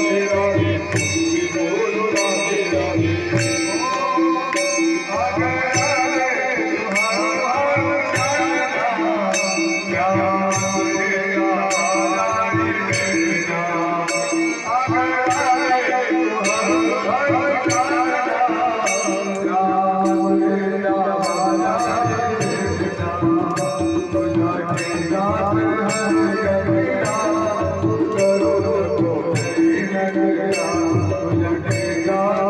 Hare Rama Oh, my God.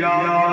Yeah.